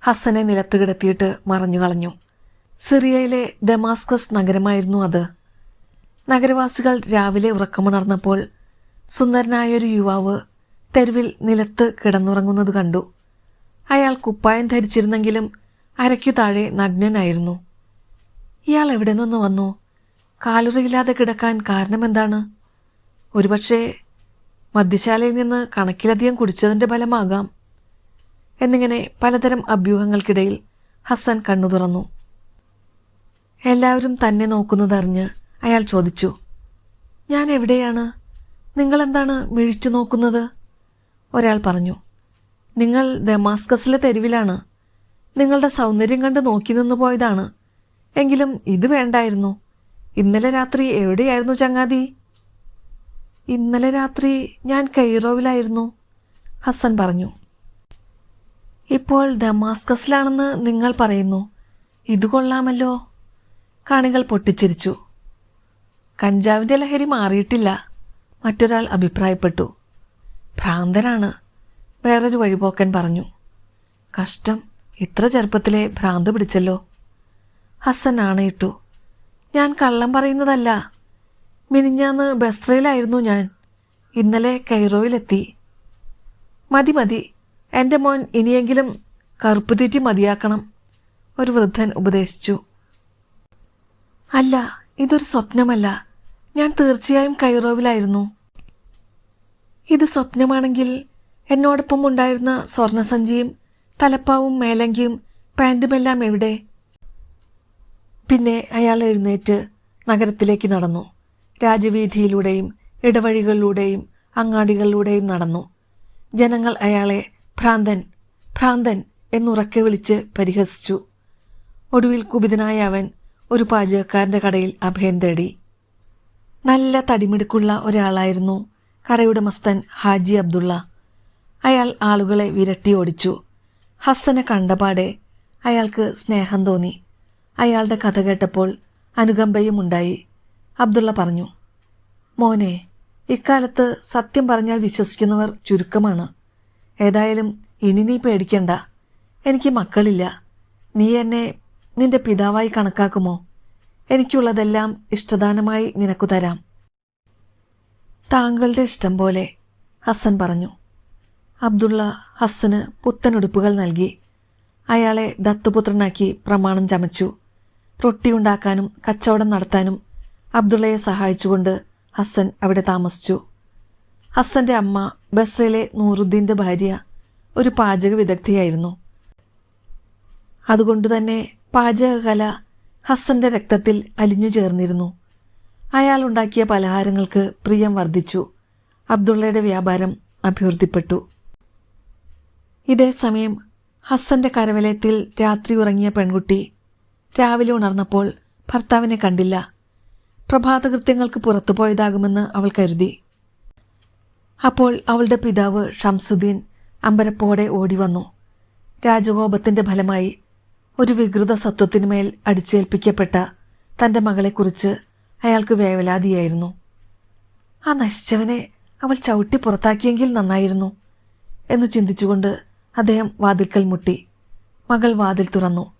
ഹസനെ നിലത്ത് കിടത്തിയിട്ട് മറഞ്ഞു കളഞ്ഞു സിറിയയിലെ ഡെമാസ്കസ് നഗരമായിരുന്നു അത്. നഗരവാസികൾ രാവിലെ ഉറക്കമുണർന്നപ്പോൾ സുന്ദരനായൊരു യുവാവ് തെരുവിൽ നിലത്ത് കിടന്നുറങ്ങുന്നത് കണ്ടു. അയാൾ കുപ്പായം ധരിച്ചിരുന്നെങ്കിലും അരയ്ക്കു താഴെ നഗ്നനായിരുന്നു. ഇയാൾ എവിടെ നിന്ന് വന്നു? കാലുറയില്ലാതെ കിടക്കാൻ കാരണമെന്താണ്? ഒരുപക്ഷെ മദ്യശാലയിൽ നിന്ന് കണക്കിലധികം കുടിച്ചതിന്റെ ഫലമാകാം. എന്നിങ്ങനെ പലതരം അഭ്യൂഹങ്ങൾക്കിടയിൽ ഹസൻ കണ്ണു തുറന്നു. എല്ലാവരും തന്നെ നോക്കുന്നതറിഞ്ഞ് അയാൾ ചോദിച്ചു ഞാൻ എവിടെയാണ്? നിങ്ങളെന്താണ് മിഴിച്ചു നോക്കുന്നത്? ഒരാൾ പറഞ്ഞു നിങ്ങൾ ദമാസ്കസിലെ തെരുവിലാണ്. നിങ്ങളുടെ സൗന്ദര്യം കണ്ട് നോക്കി നിന്ന് പോയതാണ്. എങ്കിലും ഇത് വേണ്ടായിരുന്നു. ഇന്നലെ രാത്രി എവിടെയായിരുന്നു ചങ്ങാതി? ഇന്നലെ രാത്രി ഞാൻ കൈറോവിലായിരുന്നു ഹസൻ പറഞ്ഞു. ഇപ്പോൾ ദമാസ്കസിലാണെന്ന് നിങ്ങൾ പറയുന്നു. ഇത് കൊള്ളാമല്ലോ. കാണികൾ പൊട്ടിച്ചിരിച്ചു. കഞ്ചാവിന്റെ ലഹരി മാറിയിട്ടില്ല. മറ്റൊരാൾ അഭിപ്രായപ്പെട്ടു. ഭ്രാന്തനാണ് വേറൊരു വഴിപോക്കൻ പറഞ്ഞു. കഷ്ടം ഇത്ര ചെറുപ്പത്തിലെ ഭ്രാന്ത് പിടിച്ചല്ലോ. ഹസൻ ആണയിട്ടു. ഞാൻ കള്ളം പറയുന്നതല്ല. മിനിഞ്ഞാന്ന് ബസ്രയിലായിരുന്നു ഞാൻ. ഇന്നലെ കൈറോയിലെത്തി മതി മതി. എന്റെ മോൻ ഇനിയെങ്കിലും കറുപ്പ് തീറ്റി മതിയാക്കണം ഒരു വൃദ്ധൻ ഉപദേശിച്ചു. അല്ല ഇതൊരു സ്വപ്നമല്ല. ഞാൻ തീർച്ചയായും കൈറോവിലായിരുന്നു. ഇത് സ്വപ്നമാണെങ്കിൽ എന്നോടൊപ്പം ഉണ്ടായിരുന്ന സ്വർണസഞ്ചിയും തലപ്പാവും മേലങ്കിയും പാന്റുമെല്ലാം എവിടെ? പിന്നെ അയാൾ എഴുന്നേറ്റ് നഗരത്തിലേക്ക് നടന്നു. രാജവീഥിയിലൂടെയും ഇടവഴികളിലൂടെയും അങ്ങാടികളിലൂടെയും നടന്നു. ജനങ്ങൾ അയാളെ ഭ്രാന്തൻ ഭ്രാന്തൻ എന്നുറക്കെ വിളിച്ച് പരിഹസിച്ചു. ഒടുവിൽ കുപിതനായ അവൻ ഒരു പാചകക്കാരന്റെ കടയിൽ അഭയം തേടി. നല്ല തടിമിടുക്കുള്ള ഒരാളായിരുന്നു കടയുടമസ്ഥൻ ഹാജി അബ്ദുള്ള. അയാൾ ആളുകളെ വിരട്ടി ഓടിച്ചു. ഹസ്സനെ കണ്ടപാടെ അയാൾക്ക് സ്നേഹം തോന്നി. അയാളുടെ കഥ കേട്ടപ്പോൾ അനുകമ്പയും ഉണ്ടായി. അബ്ദുള്ള പറഞ്ഞു മോനെ ഇക്കാലത്ത് സത്യം പറഞ്ഞാൽ വിശ്വസിക്കുന്നവർ ചുരുക്കമാണ്. ഏതായാലും ഇനി നീ പേടിക്കണ്ട. എനിക്ക് മക്കളില്ല. നീ എന്നെ നിന്റെ പിതാവായി കണക്കാക്കുമോ? എനിക്കുള്ളതെല്ലാം ഇഷ്ടദാനമായി നിനക്കു തരാം. താങ്കളുടെ ഇഷ്ടം പോലെ ഹസ്സൻ പറഞ്ഞു. അബ്ദുള്ള ഹസ്സന് പുത്തനുടുപ്പുകൾ നൽകി. അയാളെ ദത്തുപുത്രനാക്കി പ്രമാണം ചമച്ചു. റൊട്ടിയുണ്ടാക്കാനും കച്ചവടം നടത്താനും അബ്ദുള്ളയെ സഹായിച്ചുകൊണ്ട് ഹസ്സൻ അവിടെ താമസിച്ചു. ഹസ്സന്റെ അമ്മ ബസ്രയിലെ നൂറുദ്ദീന്റെ ഭാര്യ ഒരു പാചക വിദഗ്ധയായിരുന്നു. അതുകൊണ്ടുതന്നെ പാചകകല ഹസ്സന്റെ രക്തത്തിൽ അലിഞ്ഞു ചേർന്നിരുന്നു. അയാൾ ഉണ്ടാക്കിയ പലഹാരങ്ങൾക്ക് പ്രിയം വർദ്ധിച്ചു. അബ്ദുള്ളയുടെ വ്യാപാരം അഭിവൃദ്ധിപ്പെട്ടു. ഇതേ സമയം ഹസ്സന്റെ കരവലയത്തിൽ രാത്രി ഉറങ്ങിയ പെൺകുട്ടി രാവിലെ ഉണർന്നപ്പോൾ ഭർത്താവിനെ കണ്ടില്ല. പ്രഭാതകൃത്യങ്ങൾക്ക് പുറത്തു പോയതാകുമെന്ന് അവൾ കരുതി. അപ്പോൾ അവളുടെ പിതാവ് ഷംസുദ്ദീൻ അമ്പരപ്പോടെ ഓടിവന്നു. രാജകോപത്തിന്റെ ഫലമായി ഒരു വികൃത സത്വത്തിനുമേൽ അടിച്ചേൽപ്പിക്കപ്പെട്ട തന്റെ മകളെക്കുറിച്ച് അയാൾക്ക് വേവലാതിയായിരുന്നു. ആ നശിച്ചവനെ അവൾ ചവിട്ടി പുറത്താക്കിയെങ്കിൽ നന്നായിരുന്നു എന്ന് ചിന്തിച്ചുകൊണ്ട് അദ്ദേഹം വാതിൽക്കൽ മുട്ടി. മകൾ വാതിൽ തുറന്നു.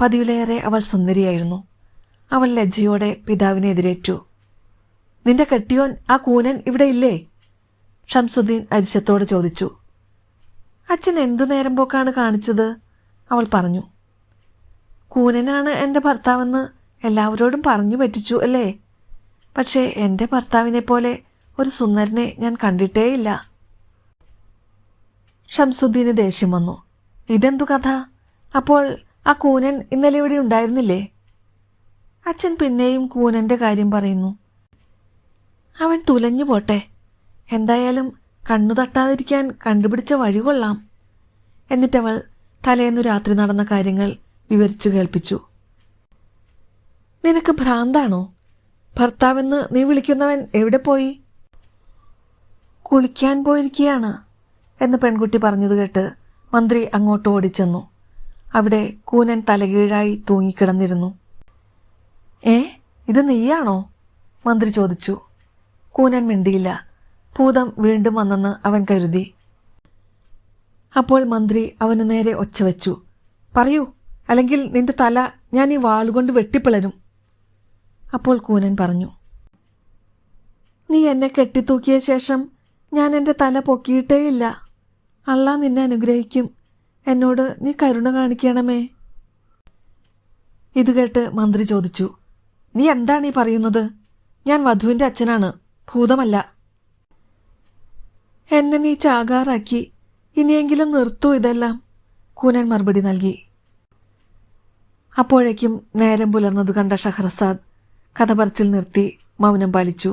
പതിവിലേറെ അവൾ സുന്ദരിയായിരുന്നു. അവൾ ലജ്ജയോടെ പിതാവിനെ എതിരേറ്റു. നിന്റെ കെട്ടിയോൻ ആ കൂനൻ ഇവിടെ ഇല്ലേ? ഷംസുദ്ദീൻ അരിശത്തോടെ ചോദിച്ചു. അച്ഛൻ എന്തു നേരം പോക്കാണ് കാണിച്ചത്? അവൾ പറഞ്ഞു. കൂനനാണ് എന്റെ ഭർത്താവെന്ന് എല്ലാവരോടും പറഞ്ഞു പറ്റിച്ചു അല്ലേ? പക്ഷേ എന്റെ ഭർത്താവിനെ പോലെ ഒരു സുന്ദരനെ ഞാൻ കണ്ടിട്ടേയില്ല. ഷംസുദ്ദീന് ദേഷ്യം വന്നു. ഇതെന്തു കഥ? അപ്പോൾ ആ കൂനൻ ഇന്നലെ ഇവിടെ ഉണ്ടായിരുന്നില്ലേ? അച്ഛൻ പിന്നെയും കൂനന്റെ കാര്യം പറയുന്നു. അവൻ തുലഞ്ഞു പോട്ടെ. എന്തായാലും കണ്ണു തട്ടാതിരിക്കാൻ കണ്ടുപിടിച്ച വഴി കൊള്ളാം. എന്നിട്ടവൾ തലേന്നു രാത്രി നടന്ന കാര്യങ്ങൾ വിവരിച്ചു കേൾപ്പിച്ചു. നിനക്ക് ഭ്രാന്താണോ? ഭർത്താവെന്ന് നീ വിളിക്കുന്നവൻ എവിടെ പോയി? കുളിക്കാൻ പോയിരിക്കുകയാണ് എന്ന് പെൺകുട്ടി പറഞ്ഞത് കേട്ട് മന്ത്രി അങ്ങോട്ട് ഓടിച്ചെന്നു. അവിടെ കൂനൻ തലകീഴായി തൂങ്ങിക്കിടന്നിരുന്നു. ഏ ഇത് നീയാണോ? മന്ത്രി ചോദിച്ചു. കൂനൻ മിണ്ടിയില്ല. ഭൂതം വീണ്ടും വന്നെന്ന് അവൻ കരുതി. അപ്പോൾ മന്ത്രി അവനു നേരെ ഒച്ച വെച്ചു. പറയൂ അല്ലെങ്കിൽ നിന്റെ തല ഞാൻ ഈ വാളുകൊണ്ട് വെട്ടിപ്പിളരും. അപ്പോൾ കൂനൻ പറഞ്ഞു നീ എന്നെ കെട്ടിത്തൂക്കിയ ശേഷം ഞാൻ എന്റെ തല പൊക്കിയിട്ടേയില്ല. അള്ളാ നിന്നെ അനുഗ്രഹിക്കും. എന്നോട് നീ കരുണ കാണിക്കണമേ. ഇത് കേട്ട് മന്ത്രി ചോദിച്ചു നീ എന്താണ് ഈ പറയുന്നത്? ഞാൻ വധുവിന്റെ അച്ഛനാണ് ഭൂതമല്ല. എന്നെ നീ ചാകാറാക്കി ഇനിയെങ്കിലും നിർത്തൂ ഇതെല്ലാം. കൂനൻ മറുപടി നൽകി അപ്പോഴേക്കും നേരം പുലർന്നത് കണ്ട ഷഹ്റസാദ് കഥ പറച്ചിൽ നിർത്തി മൗനം പാലിച്ചു.